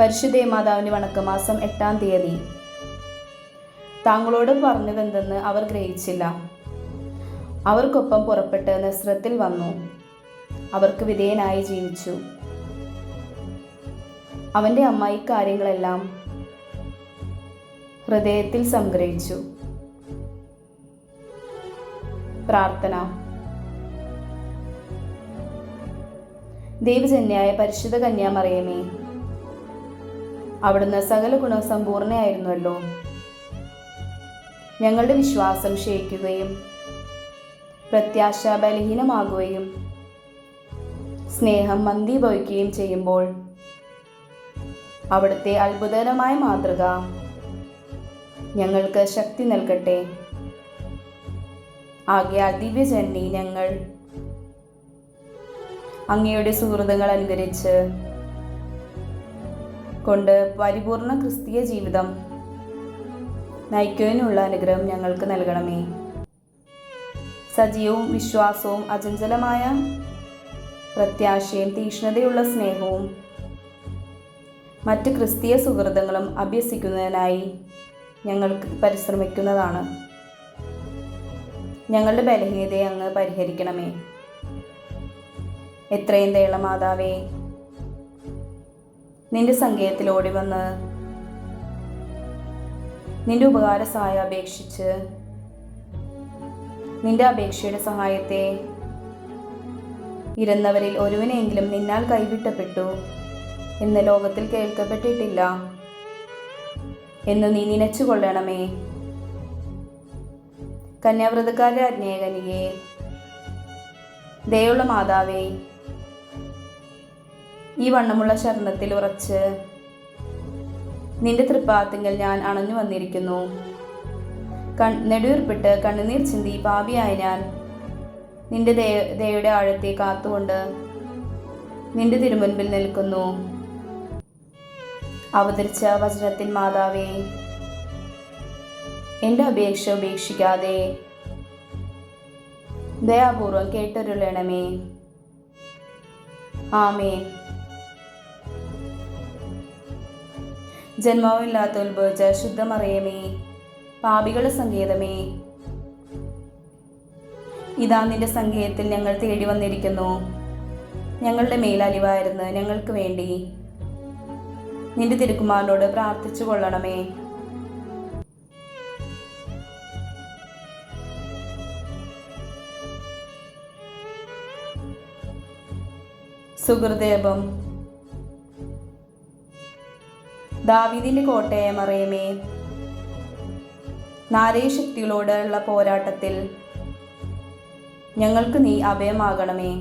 പരിശുദ്ധ മാതാവിന്റെ വണക്കമാസം എട്ടാം തീയതി. താങ്കളോട് പറഞ്ഞതെന്തെന്ന് അവർ ഗ്രഹിച്ചില്ല. അവർക്കൊപ്പം പുറപ്പെട്ട് നസ്രത്തിൽ വന്നു. അവർക്ക് വിധേയനായി ജീവിച്ചു. അവന്റെ അമ്മ ഇക്കാര്യങ്ങളെല്ലാം ഹൃദയത്തിൽ സംഗ്രഹിച്ചു. പ്രാർത്ഥന. ദൈവജന്യായ പരിശുദ്ധ കന്യാമറിയമേ അവിടുന്ന് സകല ഗുണസമ്പൂർണയായിരുന്നുവല്ലോ ഞങ്ങളുടെ വിശ്വാസം ക്ഷയിക്കുകയും പ്രത്യാശ ബലഹീനമാകുകയും സ്നേഹം മന്ദീഭവിക്കുകയും ചെയ്യുമ്പോൾ അവിടുത്തെ അത്ഭുതകരമായ മാതൃക ഞങ്ങൾക്ക് ശക്തി നൽകട്ടെ. ആകയാൽ ദിവ്യജന്നി ഞങ്ങൾ അങ്ങയുടെ സുഹൃത്തുക്കൾ അനുകരിച്ച് കൊണ്ട് പരിപൂർണ ക്രിസ്തീയ ജീവിതം നയിക്കുവാനുള്ള അനുഗ്രഹം ഞങ്ങൾക്ക് നൽകണമേ. സജീവവും വിശ്വാസവും അചഞ്ചലമായ പ്രത്യാശയും തീക്ഷ്ണതയുള്ള സ്നേഹവും മറ്റ് ക്രിസ്തീയ സുഹൃതങ്ങളും അഭ്യസിക്കുന്നതിനായി ഞങ്ങൾക്ക് പരിശ്രമിക്കുന്നതാണ്. ഞങ്ങളുടെ ബലഹീനതയെ അങ്ങ് പരിഹരിക്കണമേ. എത്രയും ദയുള്ള മാതാവേ നിന്റെ സങ്കേതത്തിൽ ഓടി വന്ന് നിന്റെ ഉപകാര സഹായം അപേക്ഷിച്ച് നിന്റെ അപേക്ഷയുടെ സഹായത്തെ ഇരുന്നവരിൽ ഒരുവനെങ്കിലും നിന്നാൽ കൈവിട്ടപ്പെട്ടു എന്ന് ലോകത്തിൽ കേൾക്കപ്പെട്ടിട്ടില്ല എന്ന് നീ നനച്ചു കൊള്ളണമേ കന്യാവ്രതക്കാരുടെ അജ്ഞേകനിയെ ദയുള്ള മാതാവേ ഈ വണ്ണമുള്ള ശരണത്തിൽ ഉറച്ച് നിന്റെ തൃപ്പാത്തിങ്കൽ ഞാൻ അണഞ്ഞു വന്നിരിക്കുന്നു. കൺ നെടുവീർപ്പിട്ട് കണ്ണുനീർ ചിന്തി പാപിയായ ഞാൻ നിന്റെ ദേ ദയയുടെ ആഴത്തെ കാത്തുകൊണ്ട് നിന്റെ തിരുമുൻപിൽ നിൽക്കുന്നു. അവതരിച്ച വചനത്തിൻ മാതാവേ എന്റെ അപേക്ഷ ഉപേക്ഷിക്കാതെ ദയാപൂർവം കേട്ടൊരുളണമേ. ആമേ ജന്മമില്ലാത്ത ഉത്ഭവിച്ച ശുദ്ധമറിയമേ പാപികളുടെ സങ്കേതമേ. ഇതാ നിന്റെ സങ്കേതത്തിൽ ഞങ്ങൾ തേടി വന്നിരിക്കുന്നു. ഞങ്ങളുടെ മേലലിവായിരുന്നു ഞങ്ങൾക്ക് വേണ്ടി. നിന്റെ തിരുക്കുമാരനോട് പ്രാർത്ഥിച്ചു കൊള്ളണമേ. സുഹൃദേവം ദാവീദിന്റെ കോട്ടയെ മറിയമേ നാരീശക്തികളോടുള്ള പോരാട്ടത്തിൽ ഞങ്ങൾക്ക് നീ അഭയമാകണമേ.